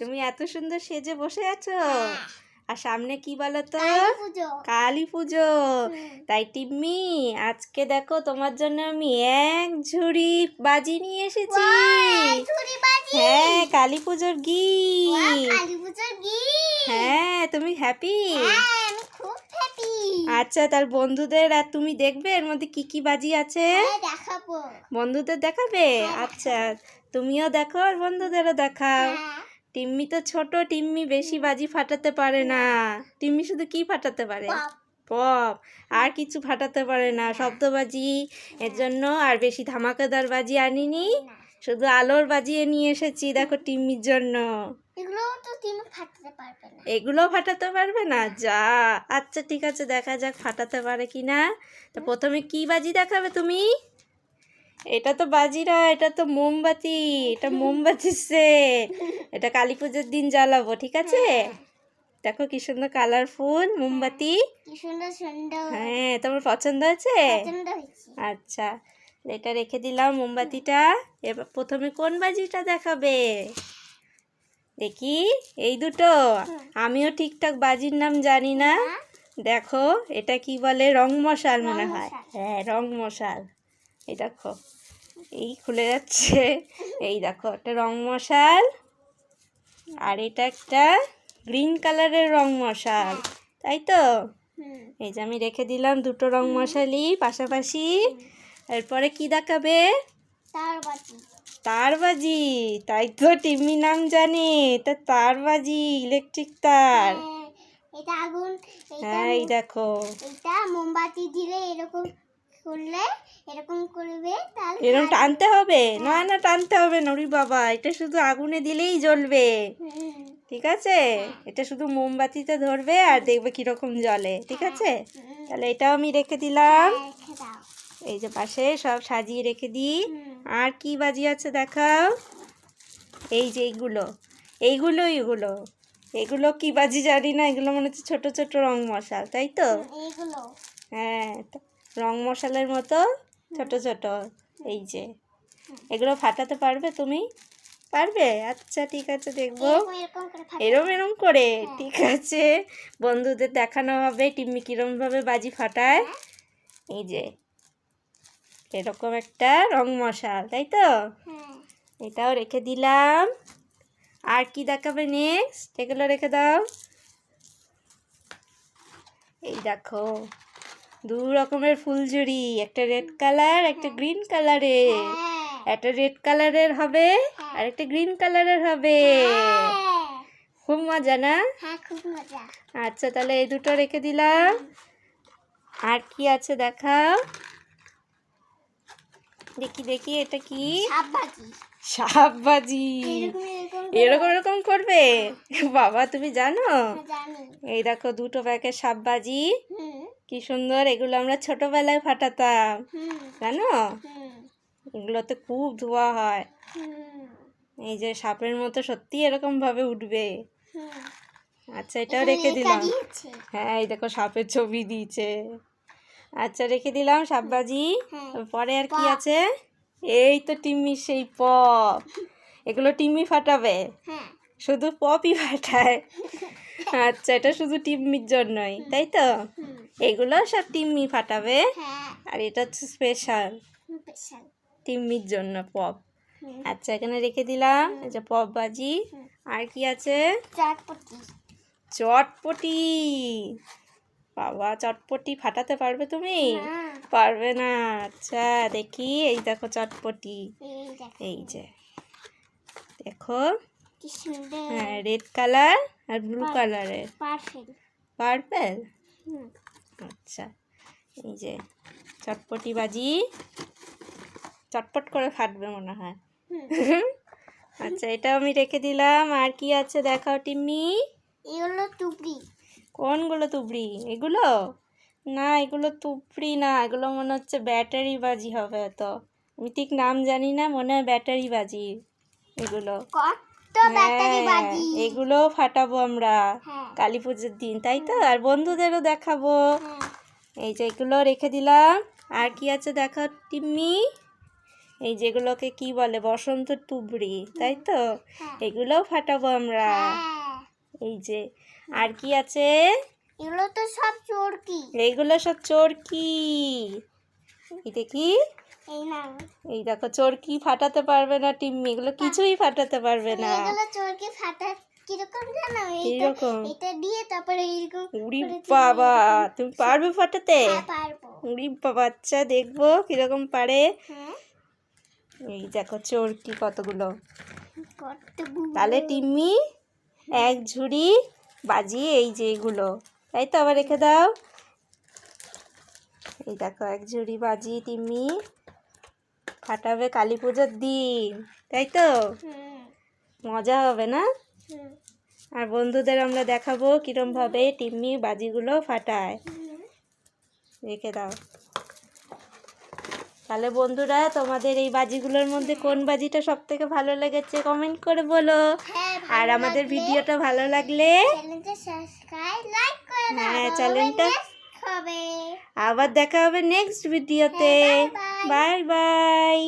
তুমি এত সুন্দর সেজে বসে আছো। আর সামনে কি বলো তো কালী পুজো। তাই টিম্মি আজকে দেখো তোমার জন্য আমি এক ঝুড়ি বাজি নিয়ে এসেছি। হ্যাঁ কালী পুজোর গি হ্যাঁ তুমি হ্যাপি হ্যাঁ আচ্ছা তার বন্ধুদের আর তুমি দেখবে এর মধ্যে কি কি বাজি আছে? হ্যাঁ বন্ধুদের দেখাবে? হ্যাঁ, আচ্ছা তুমিও দেখো আর বন্ধুদেরও দেখাও। হ্যাঁ। টিম্মি তো ছোট টিম্মি বেশি বাজি ফাটাতে পারে না। টিম্মি শুধু কি ফাটাতে পারে? পপ। আর কিছু ফাটাতে পারে না। শব্দবাজি এর জন্য আর বেশি ধামাকাদার বাজি আনিনি। শুধু আলোর বাজিয়ে নিয়ে এসেছি দেখো টিম্মির জন্য। এগুলো তো তুমি ফাটতে পারবে না। এগুলো ফাটাতে পারবে না? যা। আচ্ছা ঠিক আছে দেখা যাক ফাটাতে পারে কি না তো প্রথমে কি বাজি দেখাবে তুমি? এটা তো বাজিরা এটা তো মোমবাতি এটা মোমবাতি সে। এটা কালী পুজোর দিন জ্বালাবো ঠিক আছে? দেখো কি সুন্দর কালারফুল মোমবাতি। হ্যাঁ তোমার পছন্দ আছে হয়েছে। আচ্ছা এটা রেখে দিলাম মোমবাতিটা। এবার প্রথমে কোন বাজিটা দেখাবে? দেখি এই দুটো। আমিও ঠিকঠাক বাজির নাম জানি না। দেখো এটা কি বলে? রং মশাল মনে হয়। হ্যাঁ রং মশাল এই দেখো এই খুলে যাচ্ছে। এই দেখো একটা রং মশাল আর এটা একটা গ্রিন কালারের রং মশাল তাই তো? এই যে আমি রেখে দিলাম দুটো রং মশালি পাশাপাশি। এরপরে কি দেখাবে? তার বাজি তার বাজি তাই তো টিম্মি নাম জানে তা তার বাজি ইলেকট্রিক তার। হ্যাঁ, এটা আগুন হ্যাঁ এই দেখো। এটা মোমবাতি দিলে এরকম করলে এরকম করবে তাহলে এরকম টানতে হবে? না না টানতে হবে নরি বাবা। এটা শুধু আগুনে দিলেই জ্বলবে। ঠিক আছে? এটা শুধু মোমবাতিতে ধরবে আর দেখবে কীরকম জ্বলে। ঠিক আছে? তাহলে এটাও আমি রেখে দিলাম। এই যে পাশে সব সাজিয়ে রেখে দিই। আর কি বাজি আছে দেখাও? এই যে এইগুলো। এইগুলো এইগুলো। এগুলো কি বাজি জানি না এগুলো মনে হচ্ছে ছোট ছোট রং মশাল তাই তো? হ্যাঁ রং মশালের মতো। ছোট ছোট এই যে। এগুলো ফাটাতে পারবে তুমি? পারবে? আচ্ছা ঠিক আছে দেখব। এরম এরম করে? ঠিক আছে। বন্ধুদের দেখানো হবে টিম্মি কিরমভাবে বাজি ফাটায়। এই যে এরকম একটা রং মশাল তাই তো? হ্যাঁ। এটাও রেখে দিলাম। আর কি দেখাবে নেক্সট এগুলো রেখে দাও। এই দেখো। দু রকমের ফুলঝুরি একটা রেড কালার একটা গ্রিন কালারের হ্যাঁ। একটা রেড কালারের হবে আর একটা গ্রিন কালারের হবে। হ্যাঁ। খুব মজা না? হ্যাঁ আচ্ছা তাহলে এই দুটো রেখে দিলাম। আর কি আছে দেখাও? দেখি দেখি এটা কি? সাপ বাজি সাপ বাজি এরকম এরকম করে। এরকম এরকম করবে? বাবা তুমি জানো? এই দেখো দুটো প্যাকেট সাপ বাজি হুম। কি সুন্দর এগুলো আমরা ছোটবেলায় ফাটাতাম। জানো? এগুলোতে খুব ধোয়া হয়। এই যে সাপের মতো সত্যি এরকম ভাবে উঠবে। আচ্ছা এটাও রেখে দিলাম। হ্যাঁ এই দেখো সাপের ছবি দিয়েছে। আচ্ছা রেখে দিলাম সাপবাজি। হ্যাঁ। পরে আর কি আছে? এই তো টিম্মি সেই পপ। এগুলো টিম্মি ফাটাবে? হ্যাঁ। শুধু পপই ফাটায় আচ্ছা এটা শুধু টিম্মির জন্যই তাই তো? এগুলো সব টিম্মি ফাটাবে হ্যাঁ। আর এটা হচ্ছে স্পেশাল টিম্মির জন্য পপ আচ্ছা এখানে রেখে দিলাম এই যে পপ বাজি। আর কি আছে? চটপটি। চটপটি। বাবা চটপটি ফাটাতে পারবে তুমি? পারবে না। আচ্ছা দেখি এই দেখো চটপটি। এই যে। দেখো। হ্যাঁ রেড কালার আর ব্লু কালারের পার্পেল আচ্ছা এই যে চটপটি বাজি। চটপট করে ফাটবে মনে হয়। আচ্ছা এটা আমি রেখে দিলাম। আর কি আছে দেখাও টিম্মি। এগুলো টুপড়ি কোনগুলো তুবড়ি? এগুলো? না এগুলো তুবড়ি না এগুলো মনে হচ্ছে ব্যাটারি বাজি হবে তো আমি ঠিক নাম জানি না মনে হয় ব্যাটারি বাজি এগুলো। হ্যাঁ, এগুলো ফাটাবো আমরা। হ্যাঁ। কালী পুজোর দিন তাই তো? আর বন্ধুদেরও দেখাবো। হ্যাঁ। এই যে এগুলো রেখে দিলাম। আর কি আছে দেখা টিম্মি? এই যেগুলোকে কি বলে বসন্ত টুবড়ি তাই তো? এগুলোও ফাটাবো আমরা। এই যে আর কি আছে? এগুলো তো সব চোরকি। এগুলো সব চোরকি। এটা কি এই দেখো চোরকি ফাটাতে পারবে না টিম্মি? এগুলো কিছুই ফাটাতে পারবে না। এগুলো চোরকি ফাটা কীরকম জানো? এইটা এটা দিয়ে তারপরে এইরকম উড়ি বাবা তুমি পারবে ফাটাতে? হ্যাঁ, পারব। উড়ি বাবা আচ্ছা দেখব কীরকম পারে। হ্যাঁ। এই দেখো চোরকি কতগুলো। কতগুলো? তাহলে টিম্মি এক ঝুড়ি বাজিয়ে এই যে এগুলো। তাই তো আবার রেখে দাও। এই দেখো এক ঝুড়ি বাজিয়ে টিম্মি ফাটাবে কালী পুজোর দিন তাই তো? মজা হবে না? আর বন্ধুদের আমরা দেখাবো কিরমভাবে টিম্মি বাজিগুলো ফাটায়। রেখে দাও। তাহলে বন্ধুরা তোমাদের এই বাজিগুলোর মধ্যে কোন বাজিটা সব থেকে ভালো লেগেছে কমেন্ট করে বলো। হ্যাঁ আর আমাদের ভিডিওটা ভালো লাগলে হ্যাঁ, চ্যানেলটা- হবে। আবার দেখা হবে নেক্সট ভিডিওতে. Bye bye